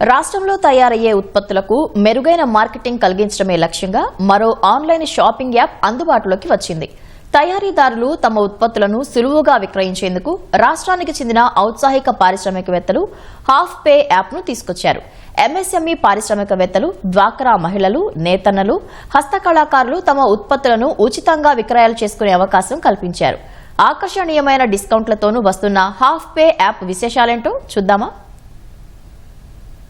రాష్ట్రంలో తయారయ్యే ఉత్పత్తులకు మెరుగైన మార్కెటింగ్ కలిగించడమే లక్ష్యంగా మరో ఆన్లైన్ షాపింగ్ యాప్ అందుబాటులోకి వచ్చింది. తయారీదారులు తమ ఉత్పత్తులను సులువుగా విక్రయించేందుకు రాష్ట్రానికి చెందిన ఔత్సాహిక పారిశ్రామికవేత్తలు హాఫ్ పే యాప్ను తీసుకొచ్చారు. ఎంఎస్ఎంఈ పారిశ్రామికవేత్తలు డ్వాక్రా మహిళలు నేతన్నలు హస్తకళాకారులు తమ ఉత్పత్తులను ఉచితంగా విక్రయాలు చేసుకునే అవకాశం కల్పించారు. ఆకర్షణీయమైన డిస్కౌంట్లతోనూ వస్తున్న హాఫ్ పే యాప్ విశేషాలేంటో చూద్దామా?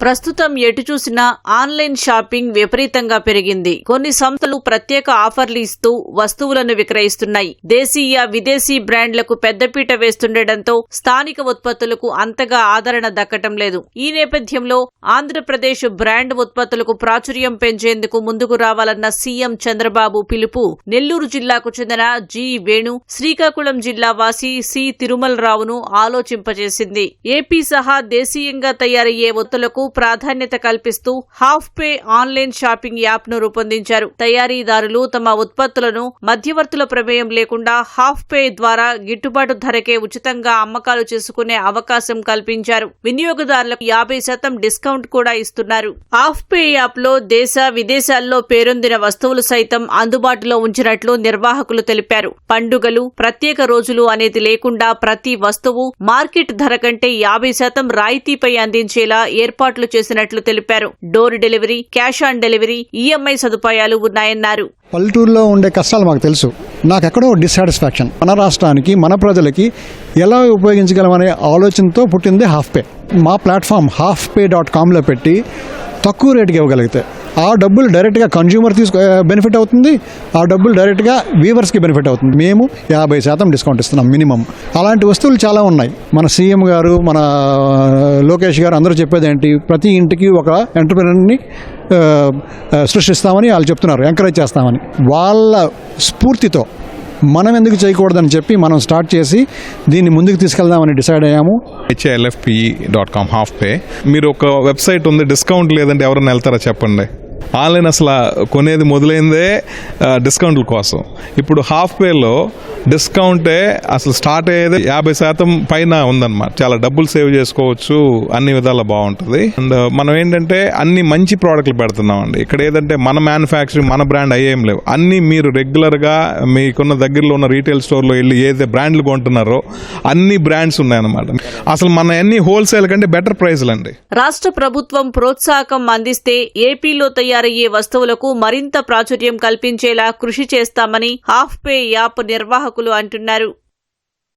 ప్రస్తుతం ఎటు చూసినా ఆన్లైన్ షాపింగ్ విపరీతంగా పెరిగింది. కొన్ని సంస్థలు ప్రత్యేక ఆఫర్లు ఇస్తూ వస్తువులను విక్రయిస్తున్నాయి. దేశీయ విదేశీ బ్రాండ్లకు పెద్దపీట వేస్తుండటంతో స్థానిక ఉత్పత్తులకు అంతగా ఆదరణ దక్కటం లేదు. ఈ నేపథ్యంలో ఆంధ్రప్రదేశ్ బ్రాండ్ ఉత్పత్తులకు ప్రాచుర్యం పెంచేందుకు ముందుకు రావాలన్న సీఎం చంద్రబాబు పిలుపు నెల్లూరు జిల్లాకు చెందిన జి వేణు శ్రీకాకుళం జిల్లా వాసి సి తిరుమల రావును ఆలోచింపజేసింది. ఏపీ సహా దేశీయంగా తయారయ్యే ఒత్తులకు ప్రాధాన్యత కల్పిస్తూ హాఫ్ పే ఆన్లైన్ షాపింగ్ యాప్ను రూపొందించారు. తయారీదారులు తమ ఉత్పత్తులను మధ్యవర్తుల ప్రమేయం లేకుండా హాఫ్ పే ద్వారా గిట్టుబాటు ధరకే ఉచితంగా అమ్మకాలు చేసుకునే అవకాశం కల్పించారు. వినియోగదారులకు యాభై శాతం డిస్కౌంట్ కూడా ఇస్తున్నారు. హాఫ్ పే యాప్లో దేశ విదేశాల్లో పేరొందిన వస్తువులు సైతం అందుబాటులో ఉంచినట్లు నిర్వాహకులు తెలిపారు. పండుగలు ప్రత్యేక రోజులు అనేది లేకుండా ప్రతి వస్తువు మార్కెట్ ధర కంటే యాభై శాతం రాయితీపై అందించేలా ఏర్పాటు ఏర్పాట్లు చేసినట్లు తెలిపారు. Door delivery cash on delivery EMI సదుపాయాలు ఉన్నాయన్నారు. పల్లెటూరులో ఉండే కష్టాలు మాకు తెలుసు. నాకు ఎక్కడో డిస్సాటిస్ఫాక్షన్ మన రాష్ట్రానికి మన ప్రజలకి ఎలా ఉపయోగించగలమనే ఆలోచనతో పుట్టింది హాఫ్ పే. మా ప్లాట్ఫామ్ హాఫ్ పే డాట్ కామ్లో పెట్టి తక్కువ రేటుకి ఇవ్వగలిగితే ఆ డబ్బులు డైరెక్ట్గా కన్జ్యూమర్ తీసుకో బెనిఫిట్ అవుతుంది. ఆ డబ్బులు డైరెక్ట్గా వీవర్స్కి బెనిఫిట్ అవుతుంది. మేము యాభై శాతం డిస్కౌంట్ ఇస్తున్నాం మినిమం అలాంటి వస్తువులు చాలా ఉన్నాయి. మన సీఎం గారు మన లోకేష్ గారు అందరూ చెప్పేది ఏంటి? ప్రతి ఇంటికి ఒక ఎంటర్ప్రినర్ని సృష్టిస్తామని వాళ్ళు చెప్తున్నారు ఎంకరేజ్ చేస్తామని. వాళ్ళ స్ఫూర్తితో మనం ఎందుకు చేయకూడదని చెప్పి మనం స్టార్ట్ చేసి దీన్ని ముందుకు తీసుకెళ్దామని డిసైడ్ అయ్యాము. HALFP dot com half pay మీరు ఒక వెబ్సైట్ ఉంది డిస్కౌంట్ లేదంటే ఎవరైనా వెళ్తారా చెప్పండి? ఆన్లైన్ అసలు కొనేది మొదలైందే డిస్కౌంట్ల కోసం. ఇప్పుడు హాఫ్ పేలో డిస్కౌంటే అసలు స్టార్ట్ అయ్యేది యాభై శాతం పైన ఉందన్నమాట. చాలా డబ్బులు సేవ్ చేసుకోవచ్చు అన్ని విధాలా బాగుంటుంది. అండ్ మనం ఏంటంటే అన్ని మంచి ప్రోడక్ట్లు పెడుతున్నామండి. ఇక్కడ ఏదంటే మన మ్యానుఫ్యాక్చరింగ్ మన బ్రాండ్ అయ్యేం లేవు. అన్ని మీరు రెగ్యులర్గా మీకున్న దగ్గరలో ఉన్న రీటైల్ స్టోర్లో వెళ్ళి ఏదైతే బ్రాండ్లు కొంటున్నారో అన్ని బ్రాండ్స్ ఉన్నాయన్నమాట. అసలు మన అన్ని హోల్సేల్ కంటే బెటర్ ప్రైస్లు అండి రాష్ట్ర ప్రభుత్వం ప్రోత్సాహకం అందిస్తే ఏపీలో తయారయ్యే వస్తువులకు మరింత ప్రాచుర్యం కల్పించేలా కృషి చేస్తామని హాఫ్ పే యాప్ నిర్వాహకులు అంటున్నారు.